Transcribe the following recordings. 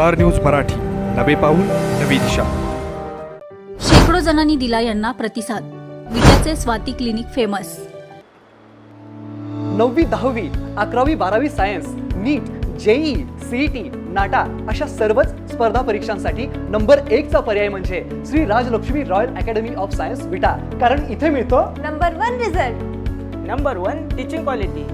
Star news Marathi. नवे पाऊल नवी दिशा. शेकडो जणांनी दिला यांना प्रतिसाद. विट्याचे स्वाती क्लिनिक फेमस. नववी दहावी अकरावी बारावी science NEET JEE CET NATA अशा सर्वच स्पर्धा परीक्षांसाठी नंबर एकचा पर्याय म्हणजे Shri Rajlakshmi royal academy of science Vita. कारण इथे मिळतो number one result. Number one teaching quality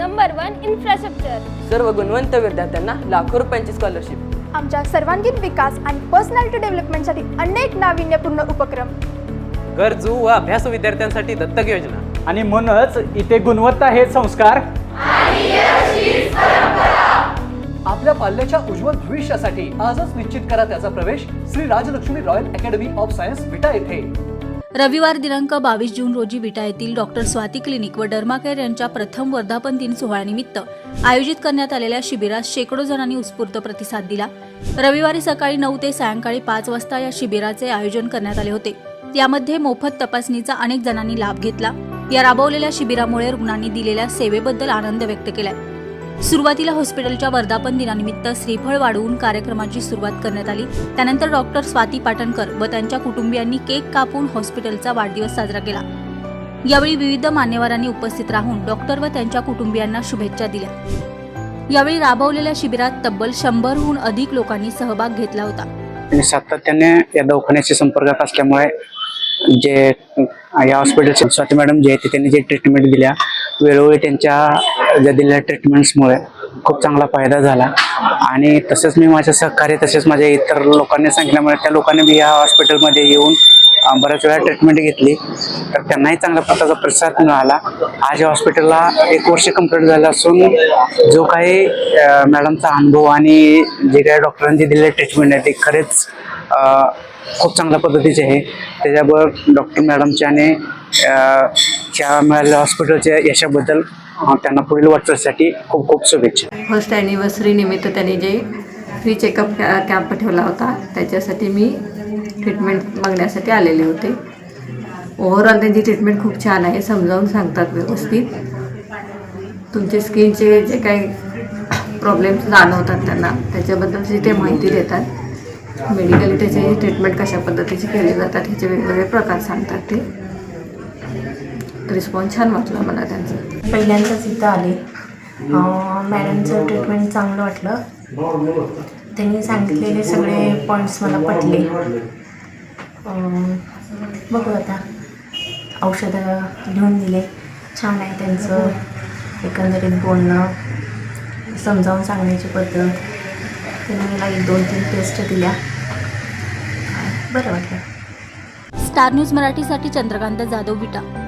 number one infrastructure सर्व गुणवंत विद्यार्थ्यांना लाखो रुपयांची स्कॉलरशिप आमच्या सर्वांगीण विकास आणि पर्सनॅलिटी डेव्हलपमेंटसाठी अनेक नाविन्यपूर्ण उपक्रम. गरजू व अभ्यास विद्यार्थ्यांसाठी दत्तक योजना. आणि म्हणूनच इथे गुणवत्ता हे संस्कार. आपल्या पाल्याच्या उज्ज्वल भविष्यासाठी आजच निश्चित करा त्याचा प्रवेश Shri Rajlakshmi royal academy of science Vita येथे. रविवार दिनांक बावीस जून रोजी विटा येथील डॉक्टर स्वाती क्लिनिक व डर्माकेअर यांच्या प्रथम वर्धापन दिन सोहळ्यानिमित्त आयोजित करण्यात आलेल्या शिबिरात शेकडो जणांनी उत्स्फूर्त प्रतिसाद दिला. रविवारी सकाळी नऊ ते सायंकाळी पाच वाजता या शिबिराचे आयोजन करण्यात आले होते. यामध्ये मोफत तपासणीचा अनेक जणांनी लाभ घेतला. या राबवलेल्या शिबिरामुळे रुग्णांनी दिलेल्या सेवेबद्दल आनंद व्यक्त केलाय. सुरुवातीला हॉस्पिटलच्या वर्धापन दिनानिमित्त श्रीफळ वाढवून कार्यक्रमाची सुरुवात करण्यात आली. त्यानंतर डॉक्टर स्वाती पाटणकर व त्यांच्या कुटुंबियांनी केक कापून हॉस्पिटलचा वाढदिवस साजरा केला. यावेळी विविध मान्यवरांनी उपस्थित राहून डॉक्टर व त्यांच्या कुटुंबियांना शुभेच्छा दिल्या. यावेळी राबवलेल्या शिबिरात तब्बल शंभरहून अधिक लोकांनी सहभाग घेतला होता. आणि सातत्याने या दवाखान्याच्या संपर्कात असल्यामुळे जे या हॉस्पिटलचे स्वाती मॅडम जे आहेत त्यांनी जे ट्रीटमेंट दिल्या वेळोवेळी त्यांच्या ज्या दिलेल्या ट्रीटमेंट्समुळे खूप चांगला फायदा झाला. आणि तसंच मी माझ्या सहकार्य तसेच माझ्या इतर लोकांनी सांगितल्यामुळे त्या लोकांनी बी या हॉस्पिटलमध्ये येऊन बऱ्याच वेळा ट्रीटमेंट घेतली. तर त्यांनाही चांगल्या प्रकारचा प्रतिसाद मिळाला. आज या हॉस्पिटलला एक वर्ष कंप्लीट झालं असून जो काही मॅडमचा अनुभव आणि जे काही डॉक्टरांनी दिलेले ट्रीटमेंट आहे ते खरेच खूप चांगल्या पद्धतीचे आहे. त्याच्याबरोबर डॉक्टर मॅडमच्या आणि अं, हॉस्पिटलच्या यशाबद्दल त्यांना पुढील वाटचालीसाठी खूप खूप शुभेच्छा. फर्स्ट ॲनिव्हर्सरी निमित्त त्यांनी जे फ्री चेकअप कॅ कॅम्प ठेवला होता त्याच्यासाठी मी ट्रीटमेंट मागण्यासाठी आलेले होते. ओव्हरऑल त्यांची ट्रीटमेंट खूप छान आहे समजावून सांगतात व्यवस्थित. तुमचे स्किनचे जे काही प्रॉब्लेम्स जाणवतात त्यांना त्याच्याबद्दलची ते माहिती देतात. मेडिकली त्याचे ट्रीटमेंट कशा पद्धतीची केली जातात ह्याचे वेगवेगळे प्रकार सांगतात ते. रिस्पॉन्स छान वाटला मला त्यांचा. पहिल्यांदाच इथं आले. मॅडमचं ट्रीटमेंट चांगलं वाटलं. त्यांनी सांगितलेले सगळे पॉईंट्स मला पटले. अं, बघू आता. औषधं लिहून दिले. छान आहे त्यांचं एकंदरीत बोलणं समजावून सांगण्याची पद्धत. त्यांनी मला एक दोन तीन टेस्ट दिल्या. बरं वाटलं. स्टार न्यूज मराठीसाठी चंद्रकांत जाधव विटा.